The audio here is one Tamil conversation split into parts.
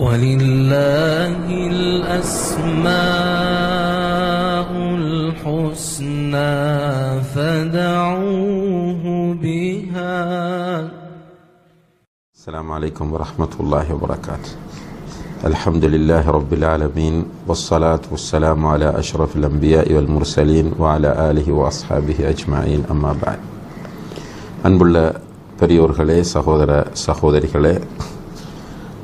ولله الأسماء الحسنى فدعوه بها السلام عليكم ورحمة الله وبركاته الحمد لله رب العالمين والصلاة والسلام على أشرف الأنبياء والمرسلين وعلى آله وأصحابه أجمعين أما بعد அன்புள்ள பெரியோர்களே சகோதர சகோதரிகளே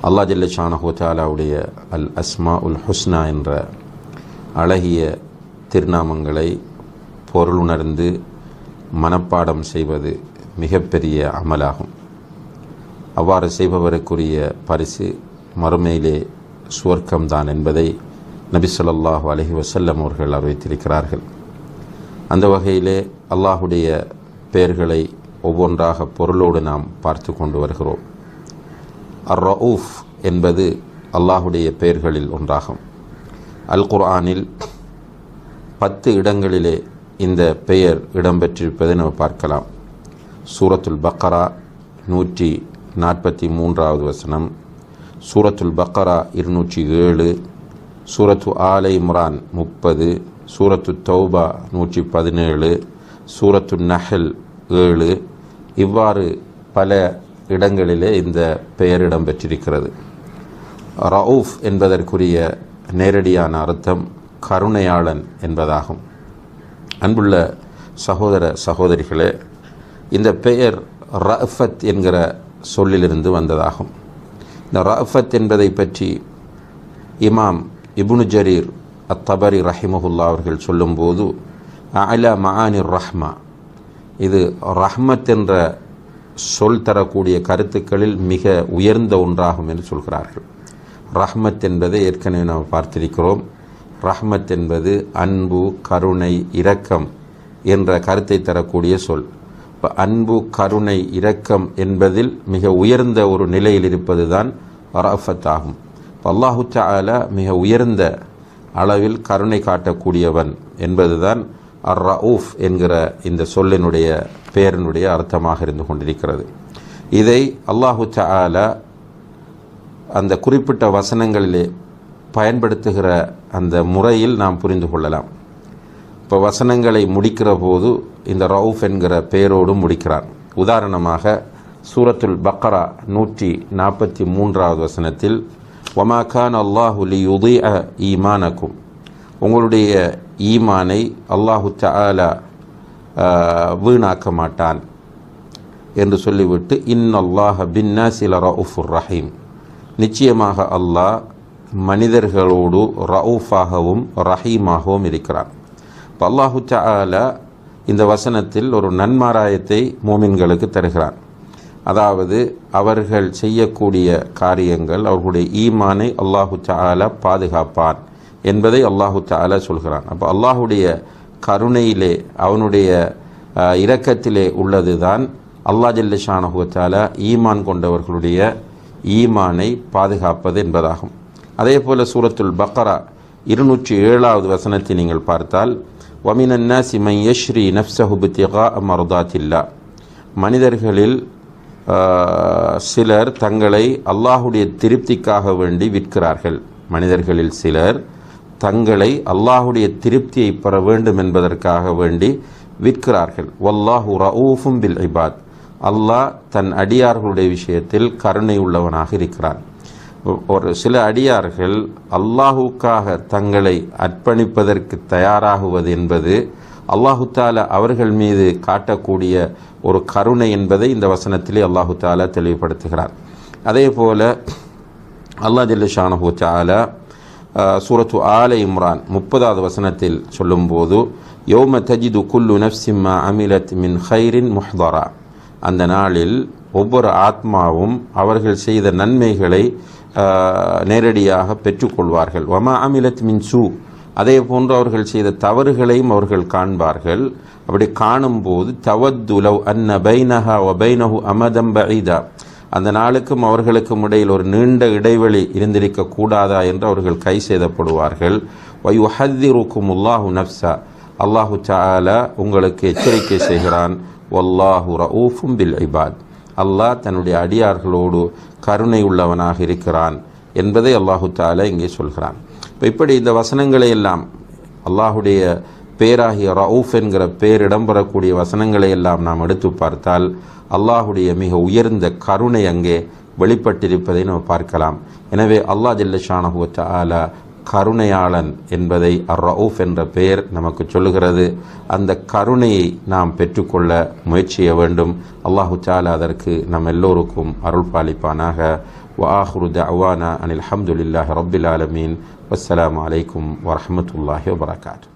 அல்லா ஜல்ல ஷானஹுத்தாலாவுடைய அல் அஸ்மா உல் ஹுஸ்னா என்ற அழகிய திருநாமங்களை பொருளுணர்ந்து மனப்பாடம் செய்வது மிகப்பெரிய அமலாகும். அவ்வாறு செய்பவருக்குரிய பரிசு மறுமையிலே சுவர்க்கம்தான் என்பதை நபி சொல்லாஹு அலஹி வசல்லம் அவர்கள் அறிவித்திருக்கிறார்கள். அந்த வகையிலே அல்லாஹுடைய பெயர்களை ஒவ்வொன்றாக பொருளோடு நாம் பார்த்து கொண்டு வருகிறோம். அர் ரவுஃப் என்பது அல்லாஹுடைய பெயர்களில் ஒன்றாகும். அல் குர்ஆனில் பத்து இடங்களிலே இந்த பெயர் இடம்பெற்றிருப்பதை நம்ம பார்க்கலாம். சூரத்துல் பக்கரா நூற்றி நாற்பத்தி மூன்றாவது வசனம். சூரத்துல் பக்கரா இருநூற்றி ஏழு. சூரத்து ஆலை இம்ரான் முப்பது. சூரத்து தௌபா நூற்றி பதினேழு. சூரத்து நஹல் ஏழு. இவ்வாறு பல இடங்களிலே இந்த பெயர் இடம்பெற்றிருக்கிறது. ரவுஃப் என்பதற்குரிய நேரடியான அர்த்தம் கருணையாளன் என்பதாகும். அன்புள்ள சகோதர சகோதரிகளே இந்த பெயர் ரஃபத் என்கிற சொல்லிலிருந்து வந்ததாகும். இந்த ரஃபத் என்பதை பற்றி இமாம் இபுனு ஜரீர் அத்தபரி ரஹிமஹுல்லா அவர்கள் சொல்லும்போது அலா மஹானி ரஹ்மா இது ரஹ்மத் என்ற சொல் தரக்கூடிய கருத்துக்களில் மிக உயர்ந்த ஒன்றாகும் என்று சொல்கிறார்கள். ரஹ்மத் என்பதை ஏற்கனவே நாம் பார்த்திருக்கிறோம். ரஹ்மத் என்பது அன்பு கருணை இரக்கம் என்ற கருத்தை தரக்கூடிய சொல். இப்போ அன்பு கருணை இரக்கம் என்பதில் மிக உயர்ந்த ஒரு நிலையில் இருப்பது தான் ரஃபத் ஆகும். இப்போ அல்லாஹு மிக உயர்ந்த அளவில் கருணை காட்டக்கூடியவன் என்பதுதான் அர் ரவுஃப் என்கிற இந்த சொல்லினுடைய பெயரினுடைய அர்த்தமாக இருந்து கொண்டிருக்கிறது. இதை அல்லாஹு தாலா அந்த குறிப்பிட்ட வசனங்களிலே பயன்படுத்துகிற அந்த முறையில் நாம் புரிந்து கொள்ளலாம். இப்போ வசனங்களை முடிக்கிற போது இந்த ரவுஃப் என்கிற பெயரோடு முடிக்கிறான் உதாரணமாக சூரத்துல் பக்ரா நூற்றி நாற்பத்தி மூன்றாவது வசனத்தில் ஒமாகான் கான் அல்லாஹு லி உதய ஈமானக்கும். உங்களுடைய ஈமானை அல்லாஹு தாலா வீணாக்க மாட்டான் என்று சொல்லிவிட்டு இன் அல்லாஹ் பின்னாசில ரவுஃபுர் ரஹீம். நிச்சயமாக அல்லாஹ் மனிதர்களோடு ரவுஃபாகவும் ரஹீமாகவும் இருக்கிறான். இப்போ அல்லாஹு தாலா இந்த வசனத்தில் ஒரு நன்மாராயத்தை மோமின்களுக்கு தருகிறான். அதாவது அவர்கள் செய்யக்கூடிய காரியங்கள் அவர்களுடைய ஈமானை அல்லாஹு தாலா பாதுகாப்பான். என்பதை அல்லாஹு தாலா சொல்கிறான். அப்போ அல்லாஹுடைய கருணையிலே அவனுடைய இரக்கத்திலே உள்ளது தான் அல்லா ஜல்ல ஷானஹுவத்தாலா ஈமான் கொண்டவர்களுடைய ஈமானை பாதுகாப்பது என்பதாகும். அதே போல சூரத்துல் பக்கரா இருநூற்றி ஏழாவது வசனத்தை நீங்கள் பார்த்தால் வமினன்னா சிமை யஷ்ரி நப்சஹுபித்திகா மருதாத்தில்லா மனிதர்களில் சிலர் தங்களை அல்லாஹுடைய திருப்திக்காக வேண்டி விற்கிறார்கள். மனிதர்களில் சிலர் தங்களை அல்லாஹுடைய திருப்தியை பெற வேண்டும் என்பதற்காக வேண்டி விற்கிறார்கள். வல்லாஹு ரவுஃபும் பில் இபாத். அல்லாஹ் தன் அடியார்களுடைய விஷயத்தில் கருணை உள்ளவனாக இருக்கிறான். ஒரு சில அடியார்கள் அல்லாஹுக்காக தங்களை அர்ப்பணிப்பதற்கு தயாராகுவது என்பது அல்லாஹு தாலா அவர்கள் மீது காட்டக்கூடிய ஒரு கருணை என்பதை இந்த வசனத்திலே அல்லாஹு தாலா தெளிவுபடுத்துகிறார். அதே போல அல்லாஹ் ஜல்லு ஷானஹூ தாலா சூரத்து ஆல இம்ரான் முப்பதாவது வசனத்தில் சொல்லும்போது யோம தஜிது குல்லு நப்சிம்மா அமிலத் மின் ஹைரின் முஹ்தரா. அந்த நாளில் ஒவ்வொரு ஆத்மாவும் அவர்கள் செய்த நன்மைகளை நேரடியாக பெற்றுக்கொள்வார்கள். வமா அமிலத் மின் சூ. அதே போன்று அவர்கள் செய்த தவறுகளையும் அவர்கள் காண்பார்கள். அப்படி காணும்போது தவத்துலவ் அன்ன பைனஹா ஒ பைனஹு அமதம் பைதா. அந்த நாளுக்கும் அவர்களுக்கும் இடையில் ஒரு நீண்ட இடைவெளி இருந்திருக்க கூடாதா என்று அவர்கள் கை செய்தப்படுவார்கள் வயுஹத்திருக்கும் உல்லாஹு நப்சா அல்லாஹு தாலா உங்களுக்கு எச்சரிக்கை செய்கிறான். வல்லாஹு ரவுஃபும் பில் இபாத். அல்லாஹ் தன்னுடைய அடியார்களோடு கருணை உள்ளவனாக இருக்கிறான் என்பதை அல்லாஹு தாலா இங்கே சொல்கிறான். இப்போ இப்படி இந்த வசனங்களை எல்லாம் அல்லாஹுடைய பேராகிய ரவுஃப் என்கிற பேர் இடம்பெறக்கூடிய வசனங்களை எல்லாம் நாம் எடுத்து பார்த்தால் அல்லாஹுடைய மிக உயர்ந்த கருணை அங்கே வெளிப்பட்டிருப்பதை நாம் பார்க்கலாம் எனவே அல்லாஹ் ஜல்லஷானஹு ஆலா கருணையாளன் என்பதை அர் ரவுஃப் என்ற பெயர் நமக்கு சொல்லுகிறது அந்த கருணையை நாம் பெற்றுக்கொள்ள முயற்சிய வேண்டும் அல்லாஹு தாலா அதற்கு நம் எல்லோருக்கும் அருள் பாலிப்பானாக وآخر دعوانا أن الحمد لله رب العالمين والسلام عليكم ورحمة الله وبركاته